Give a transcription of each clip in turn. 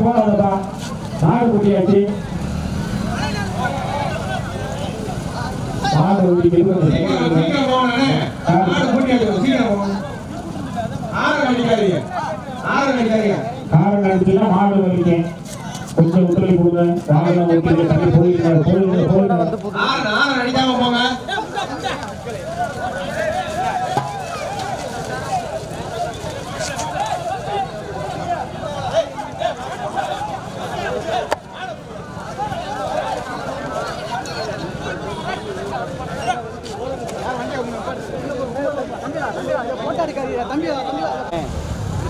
போகாதப்பா நாடு குட்டியாச்சு நாடு குட்டி சீக்கிரம் சீக்கிரம் போகணும் ஆறு கூட்டியாச்சு சீக்கிரம் போகணும் ஆறு அடிக்காதீங்க. ஆறு அடிக்காதீங்க. காரணம் அடிச்சுன்னா மாடு வலிக்கும். கொஞ்சம் ஒத்துழைப்பு கொடுங்க வாகனம் வைக்கிறீங்க தண்ணி போயிருங்க போயிருங்க போயிருங்க ஆறு ஆறு அடிக்காம போங்க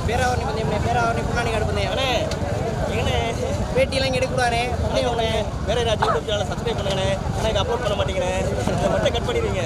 பேராவரணி பந்தயம் பேராவரணி புண்ணாணி காடு பந்தயம் அண்ணே எங்கண்ணே பேட்டியெல்லாம் இங்கே வேற ஏதாச்சும் யூடியூப் சேனல் சப்ஸ்கிரைப் பண்ணுங்கண்ணே. ஆனால் இதை அப்லோட் பண்ண மாட்டேங்கிறேன் இதை மட்டும் கட் பண்ணிடுவீங்க.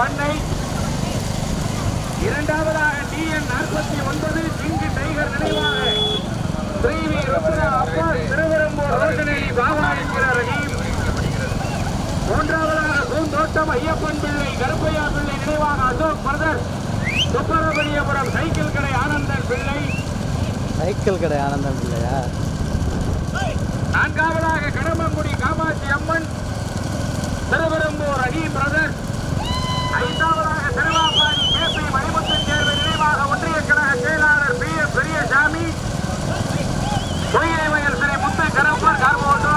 பண்ணை. இரண்டாவதாக டிஎன் நாற்பத்தி ஒன்பது சிங்கு டைகர் நினைவாக. ஸ்ரீவி ருத்ரா அப்பா திருவரம்பூர் ரோஷனேரி பாபா என்கிற ரஹீம் மூன்றாவதாக பூந்தோட்டம் ஐயப்பன் பிள்ளை கருப்பையா பிள்ளை நினைவாக அசோக் பிரதர். சுப்பரமணியபுரம் சைக்கிள் கடை ஆனந்தன் பிள்ளை. சைக்கிள் கடை ஆனந்தம் இல்லையா நான்காவதாக கடம்பங்குடி காமாட்சி அம்மன். திருவெரும்பூர் அணி பிரதர். ஐந்தாவதாக திருவாப்பாடி கேபி மணிமுத்தன் தேர்வு நினைவாக ஒன்றிய கழக செயலாளர் பி எஸ் பெரியசாமி. பொய்யை வயல் ஸ்ரீ முத்து கரப்பர் கார்போட்டோ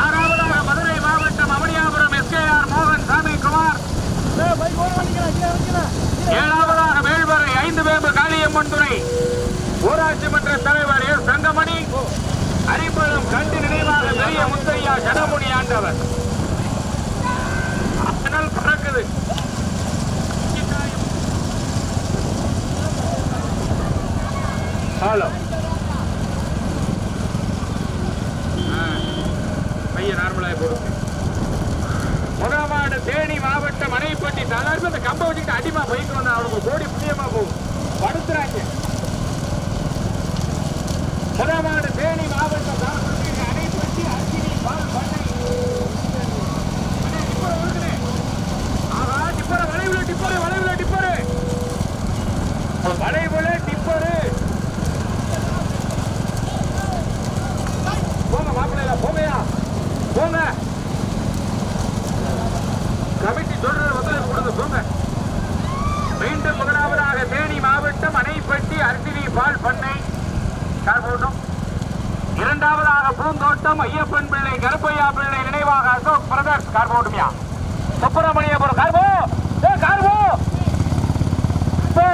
ஆறாவதாக மதுரை மாவட்டம் அவனியாபுரம் எஸ்கேஆர் மோகன் சாமி குமார் ஏழாவதாக வேள்வரை ஐந்து வேம்பு காளியம்மன் துறை. ஊராட்சி மன்ற தலைவர் எஸ் தங்கமணி. அரிப்பழம் கண்டு நினைவாக பெரிய முத்தையா ஜனமுனி ஆண்டவர். ஹலோ பையன் நார்மலாக போடுங்க முதமாடு தேனி மாவட்டம் மனைப்பட்டி சாதாரண அந்த கம்பை வச்சுக்கிட்டு அடிமா போயிட்டு வந்தா அவனுக்கு கோடி புண்ணியமா போகும் படுத்துறாங்க. முதமாடு தேனி மாவட்டம் அணைப்பட்டி அக்கினி பால் பண்ணை. டிப்பரை ஒழுங்குனே. ஆஹா, டிப்பரை, வளைவுல டிப்பரு, வளைவுல டிப்பரு. போங்க மாப்பிள்ளைல போங்கயா போங்க கமிட்டி சொல்றது ஒத்துழைப்பு கொடுங்க போங்க மீண்டும் முதலாவதாக தேனி மாவட்டம் அணைப்பட்டி அர்ஜினி பால் பண்ணை கார் போட்டோம் இரண்டாவதாக பூந்தோட்டம் ஐயப்பன் பிள்ளை கருப்பையா பிள்ளை நினைவாக அசோக் பிரதர்ஸ் கார் போட்டுமியா சுப்பிரமணியபுரம் கார் போ ஏ கார் போ போ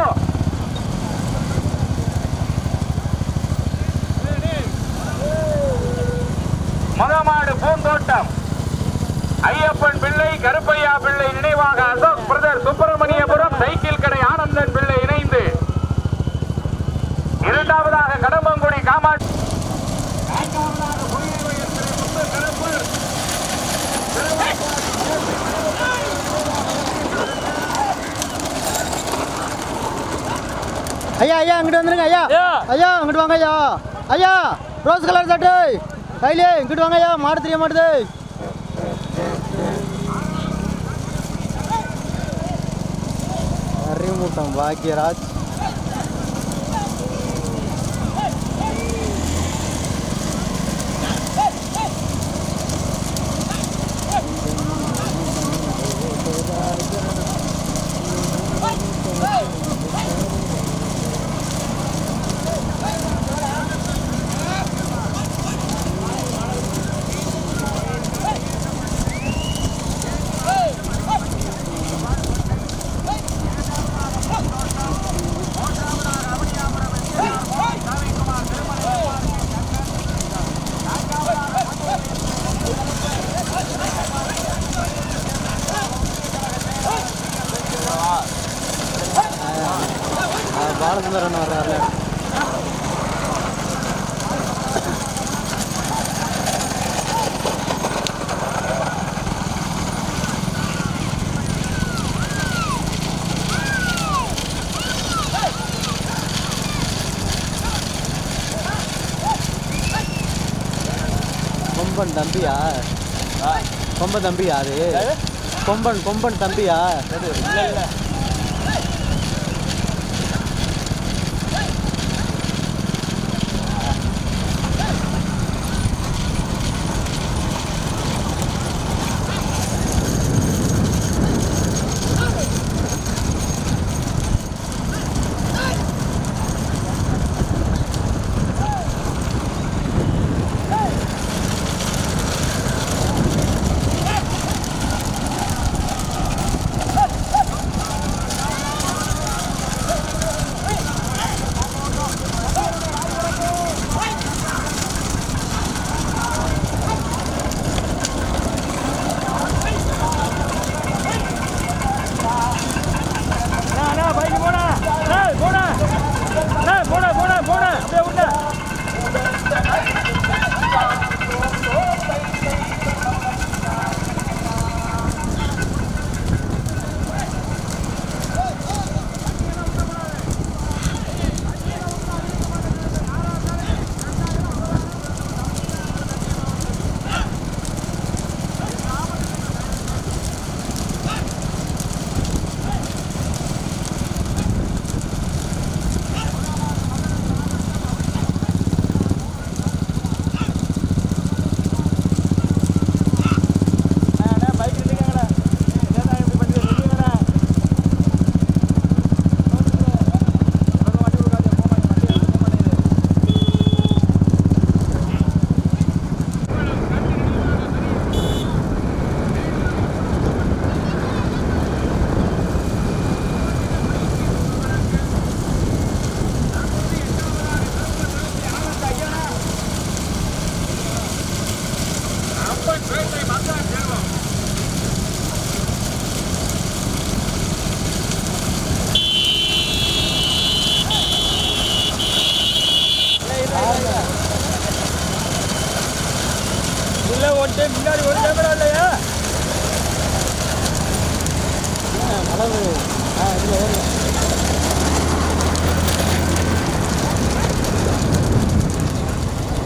மதமாடு பூந்தோட்டம் ஐயப்பன் பிள்ளை கருப்பையா பிள்ளை நினைவாக அசோக் பிரதர் சுப்பிரமணியபுரம் சைக்கிள் கடை ஆனந்தன் பிள்ளை இணைந்து இரண்டாவதாக கடம்பங்குடி காமாட்சி நான்காவதாக பொய்கை வயல் திரு முத்து கருப்பர். ஐயா ஐயா இங்கிட்டு வந்துருங்க ஐயா. ஐயா. இங்கிட்டு வாங்க ஐயா. ஐயா ரோஸ் கலர் சட்டை கையிலே இங்கிட்டு வாங்க ஐயா. மாடு தெரிய மாட்டுது. அறிமுகம் பாக்யராஜ் கொம்பன் தம்பியா அது? கொம்பன் கொம்பன் தம்பியா?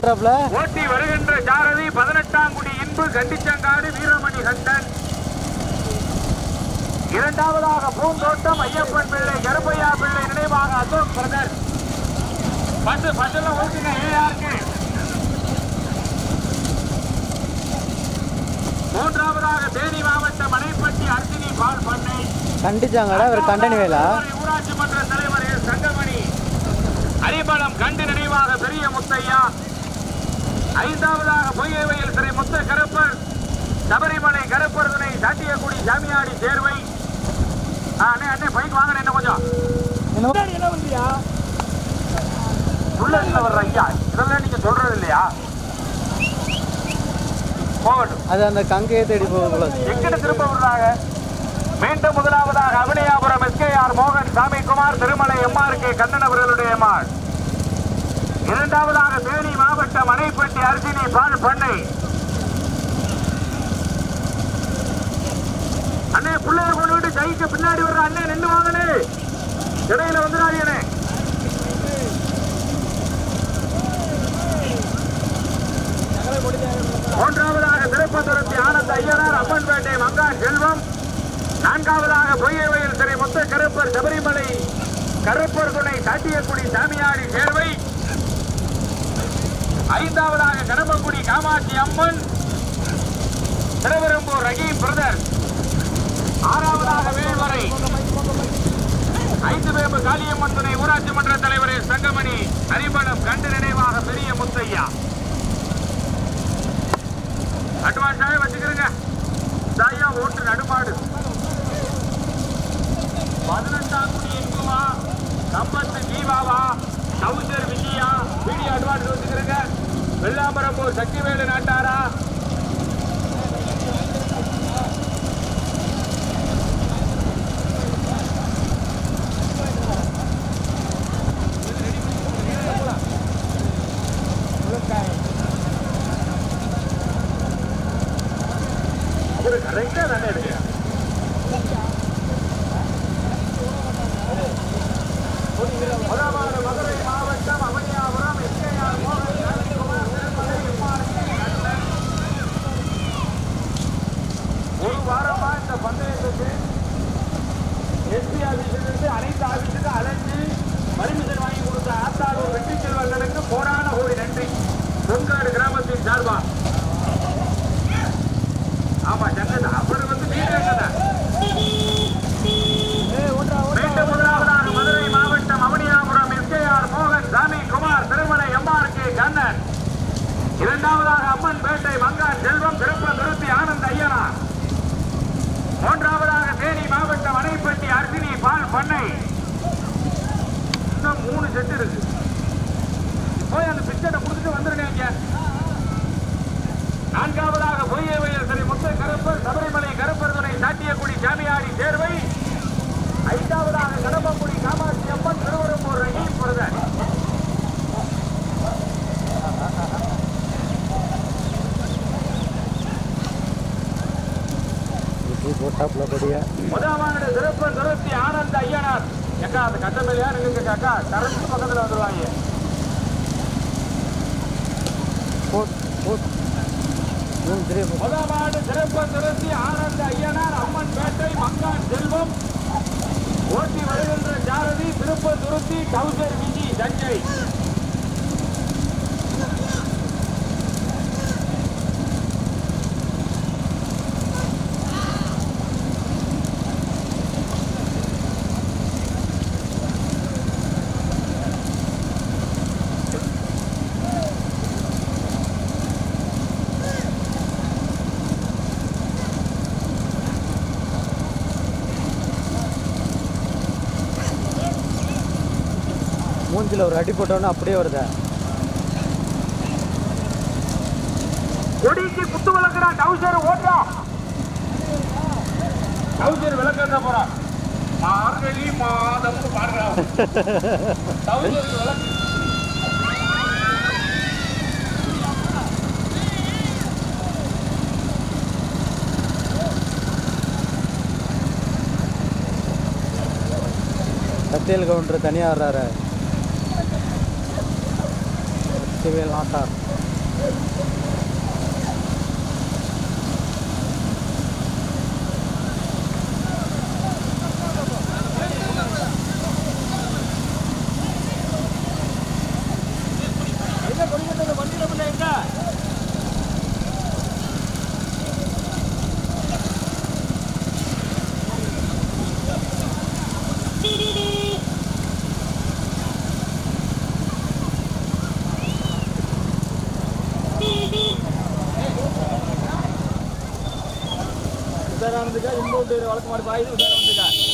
ஓட்டி வருகின்ற சாரதி பதினெட்டாம் குடி இன்பு கண்டிச்சங்காடு வீரமணி கண்டன் இரண்டாவதாக பூந்தோட்டம் ஐயப்பன் பிள்ளை கருப்பையா பிள்ளை நினைவாக அசோக் பிரதர். பஸ் பஸ்ல ஓட்டுங்க ஏஆருக்கு மூன்றாவதாக தேனி மாவட்டம் மனைப்பட்டி அர்ஜினி பால் பண்ணை. கண்டிச்சாங்கடா ஒரு கண்டனி வேலா ஊராட்சி மன்ற தலைவர் எஸ். தங்கமணி. அரிபலம் கண்டு நினைவாக பெரிய முத்தையா. ஐந்தாவதாக பொய்யவையில் திரை முத்த கருப்பர் சபரிமலை கருப்பர் துணை சாட்டியக்குடி சாமியாடி ஆ, அண்ணே அண்ணே பைக் வாங்கினேன் என்ன கொஞ்சம் புல்லட்ல வர்ற ஐயா. இதெல்லாம் நீங்க சொல்றது இல்லையா? போகட்டும். அது அந்த கங்கையை தேடி போகல எங்கிட்டு திரும்ப விடுறாங்க மீண்டும் முதலாவதாக அபிநயாபுரம் எஸ்கேஆர் மோகன் சாமிக்குமார் திருமலை எம்ஆர் கே கண்ணன் அவர்களுடைய இரண்டாவதாக தேனி மாவட்டம் அணைப்பட்டி அர்ஜினி பால் பண்ணை. அண்ணே பிள்ளைய கொண்டு விட்டு கைக்கு பின்னாடி வர்ற அண்ணே நின்று வாங்கனே இடையில வந்துடாதீனே மூன்றாவதாக திருப்பத்துரத்தி ஆனந்த ஐயனார் அம்மன்பேட்டை மங்கா செல்வம். நான்காவதாக பொய்யவையில் திரை முத்த கருப்பர் சபரிமலை கருப்பர் துணை சாட்டியக்குடி சாமியாடி சேர்வை. ஐந்தாவதாக கடம்பங்குடி காமாட்சி அம்மன் திருவெரும்பூர் ரஹீம் பிரதர். ஆறாவதாக வேல்வரை ஐந்து பேம்பு காளியம்மன் துணை ஊராட்சி மன்ற தலைவர் சங்கமணி தங்கமணி அரிமளம் கண்டு நினைவாக பெரிய முத்தையா. அட்வான்ஸாவே வச்சுக்கிறேங்க தாயா ஓட்டு நடுபாடு. பதினெட்டாம் குடி இன்புமா கம்பத்து ஜீவாவா? கவுண்டர் விஜயா? வீடியோ அட்வான்ஸ் வச்சுக்கிறேங்க வெள்ளாம்பரம் வெள்ளாம்பரம்பூர் சக்திவேலு நாட்டாரா ரெண்டே தானே இருக்கு முதலாவது மதுரை மாவட்டம் அவனியாபுரம் எஸ்கேஆர் மோகன் ரவிக்குமார் திருமலை எம்ஆர்சி கண்ணன் ஒரு வாரமா இந்த பந்தயத்துக்கு எஸ்பி ஆபீஸிலிருந்து அனைத்து ஆபீஸுக்கு அலைஞ்சு பர்மிஷன் வாங்கி கொடுத்த ஆத்தாளூர் வெற்றி செல்வங்களுக்கு கோடான கோடி நன்றி பொங்காடு கிராமத்தின் சார்பா ஆமா சங்கத் அவர் வந்து வீரர்கள் மீண்டும் முதலாவதாக மதுரை மாவட்டம் அவனியாபுரம் எஸ்கேஆர் மோகன் சாமி குமார் திருமலை எம்ஆர் கே கண்ணன் இரண்டாவதாக அம்மன் பேட்டை மங்கான் செல்வம் திருப்பம் திருத்தி ஆனந்த் ஐயனார் மூன்றாவதாக தேனி மாவட்டம் அணைப்பட்டி அர்சினி பால் பண்ணை இன்னும் மூணு செட்டு இருக்கு போய் அந்த பிச்சரை கொடுத்துட்டு வந்துருங்க நான்காவதாக பொய்யை வயல் ஸ்ரீ முத்து கருப்பர் சபரிமலை கருப்பர் துணை சாட்டியக்குடி ஜாமியாடி சேர்வை. ஐந்தாவதாக கடம்பக்குடி காமாட்சி அம்மன் திருவரம்பூர் ரஹீம் பிரதர் முதலாவது சிறப்பு நிறுத்தி ஆனந்த ஐயனார். ஏக்கா அந்த கட்டமையில நின்னுங்க காக்கா கரண்ட் பக்கத்துல வந்துருவாங்க. போட் போட் மூணு தெரியும் முதலாவது சிறப்பு நிறுத்தி ஆனந்த ஐயனார் அம்மன் பேட்டை மங்கான் செல்வம். ஓட்டி வருகின்ற ஜாரதி திருப்ப துருத்தி டவுசர் விஜி தஞ்சை. மூஞ்சில ஒரு அடி போட்டோன்னா அப்படியே வருதா. கொடிக்கு குத்து விளக்குறா டவுசர் ஓட்டுறா டவுசர் விளக்க போறா. மார்கழி மாதம் பாடுறா. டவுசர் விளக்கு. சத்தியல் கவுண்டர் தனியாக வர்றாரு. सिविल ऑफिसर நாட்டார் உதாரணத்துக்கா இன்னொரு வழக்கு மாடு பாயுது உதாரணத்துக்கா ஐபோன்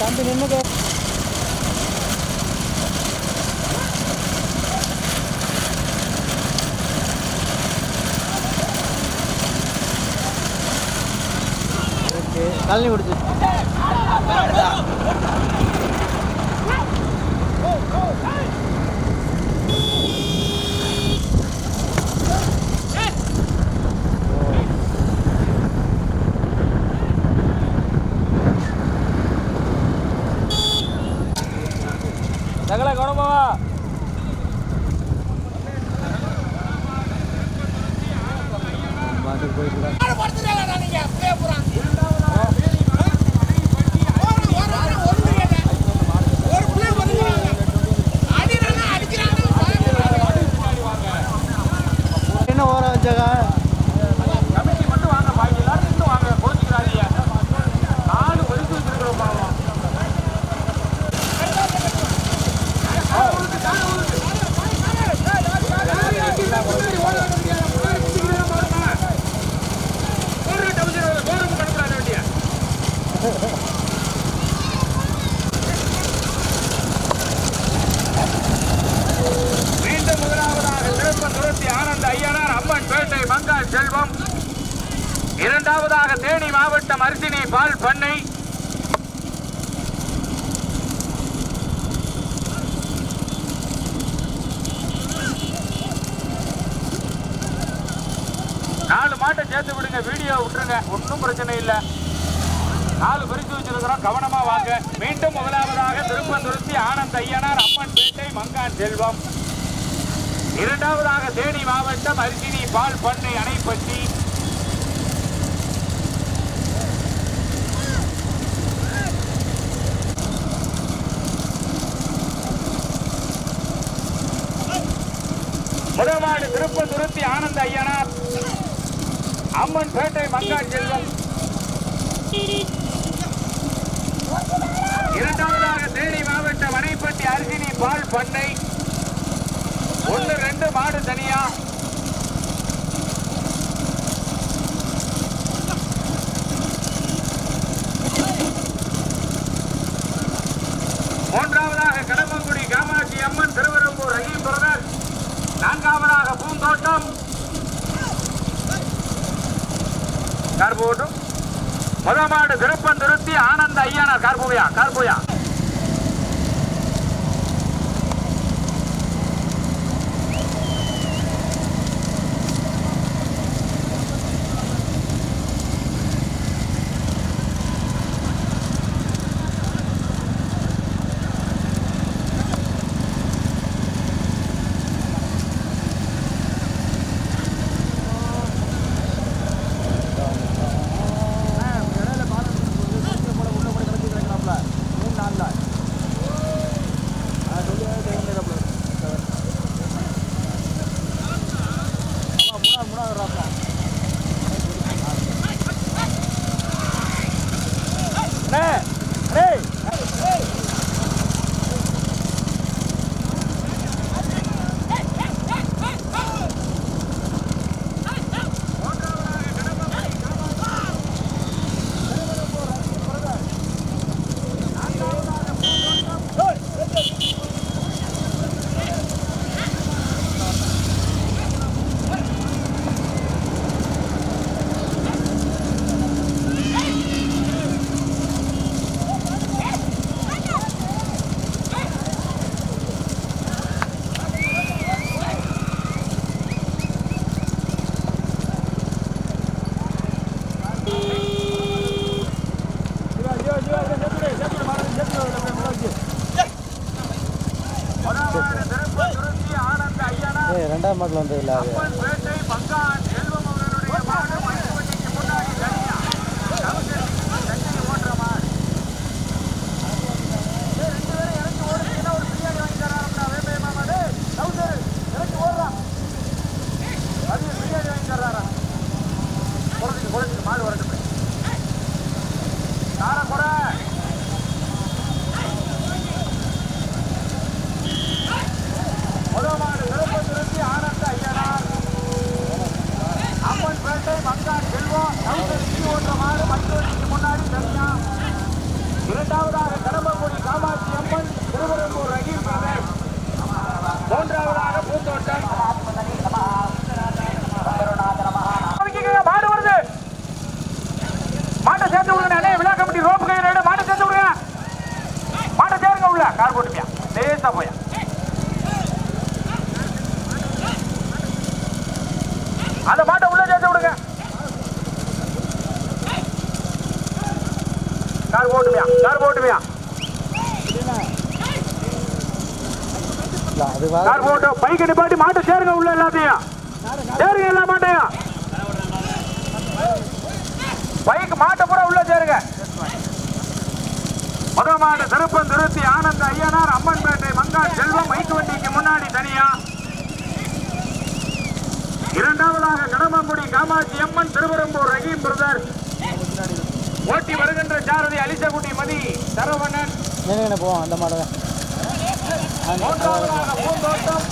தம்பி யார் கழனி கொடுத்து இரண்டாவதாக தேனி மாவட்டம் அரிசினி பால் பண்ணை அணைப்பட்டி முதமாடு திருப்ப துருத்தி ஆனந்த ஐயனார் அம்மன் பேட்டை மங்காள் செல்வம். இரண்டாவதாக தேனி மாவட்டம் அணைப்பட்டி அரிசினி பால் பண்ணை. ஒன்று ரெண்டு மாடு தனியா. மூன்றாவதாக கடம்பங்குடி காமாட்சி அம்மன் திருவரம்பூர் ரஹீம் பிரதர். நான்காவதாக பூந்தோட்டம். கார்பு ஓட்டம் முதல் மாடு திருப்பந்துருத்தி ஆனந்த ஐயனார். கார்புவையா கார்பூயா más donde la... வண்டிக்கு நிப்பாட்டி மாட்டை சேருங்க உள்ள எல்லாத்தையும். சேருங்க எல்லாம் மாட்டையும். பைக்கு மாட்டை பூரா உள்ள சேருங்க. முதல் திருப்பம் திருத்தி ஆனந்த ஐயனார் அம்மன்பேட்டை மங்கா செல்வம் மைக்கு வண்டிக்கு முன்னாடி தனியா. இரண்டாவதாக கடம்பங்குடி காமாட்சி அம்மன் திருவரம்பூர் ரஹீம் பிரதர். ஓட்டி வருகின்ற சாரதி அலிசகுட்டி மதி சரவணன். போவோம்? அந்த மாடல மூன்றாவதாக பூந்தோட்டம்.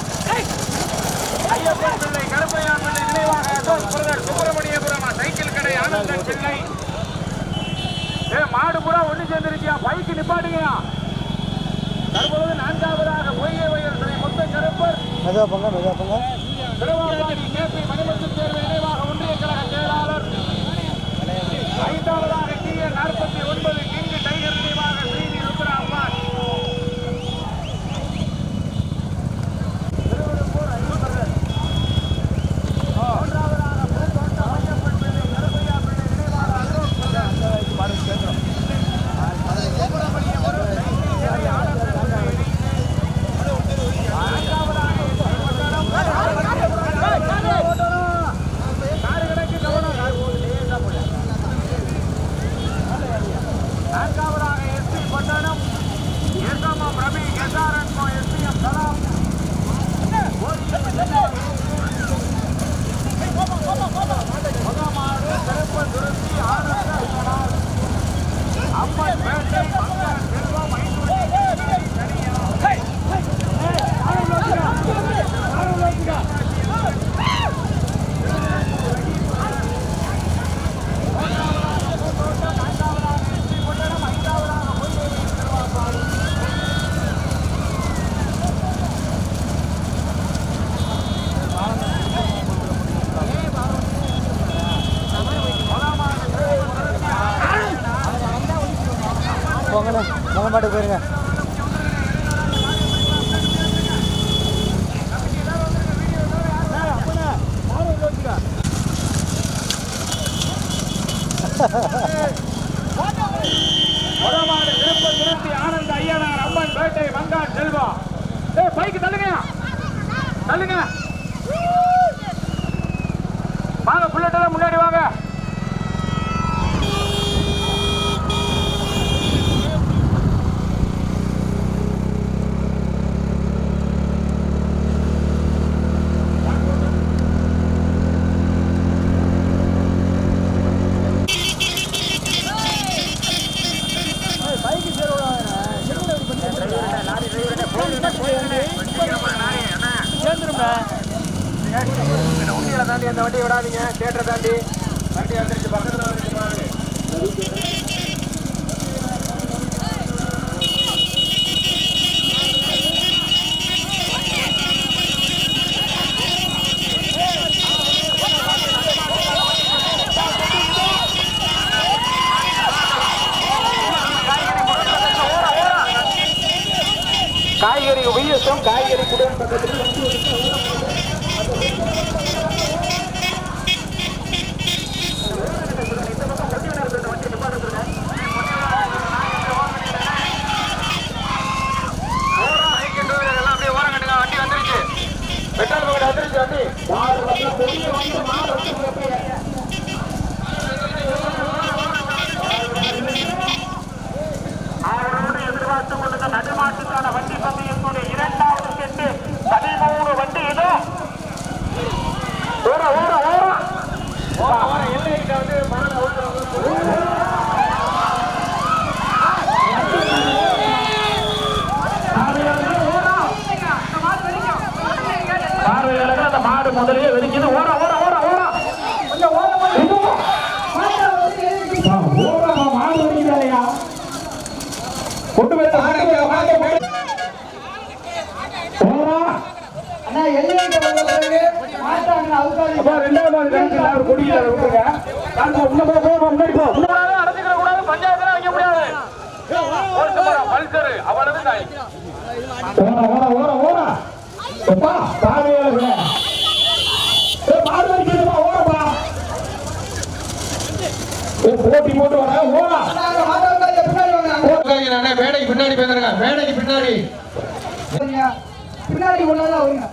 ஐயப்பன் பிள்ளை கருப்பையான் பிள்ளை நினைவாக அசோக் பிரதர் சுப்பிரமணியபுரம் சைக்கிள் கடை ஆனந்தன் பிள்ளை. ஏ மாடு பூரா ஒண்ணு சேர்ந்துருக்கியா? பைக்கு நிப்பாட்டுங்கயா தற்பொழுது நான்காவதாக பொய்கை வயல் ஸ்ரீ முத்த கருப்பர் மெதுவா போங்க மெதுவா போங்க. திருவாரூர் காய்கறி காய்கறி குடம் பக்கத்தில் முதலியே வெடிக்குது ஓர ஓர ஓர ஓர. கொஞ்சம் ஓர ஓரமா மாடு கொண்டு போய் ரெண்டாவது போ, முன்னாடி போ. அடைச்சிக்கிற கூடாது பஞ்சாயத்துல வைக்க முடியாது ஒரு மரம் பல்சரு அவ்வளவு தாய் ஓரா ஓரா ஓரா. ஓரா போட்டி போட்டு வர ஓரா மேடைக்கு பின்னாடி போயிருங்க மேடைக்கு பின்னாடி. பின்னாடி கொண்டாதான் வருங்க.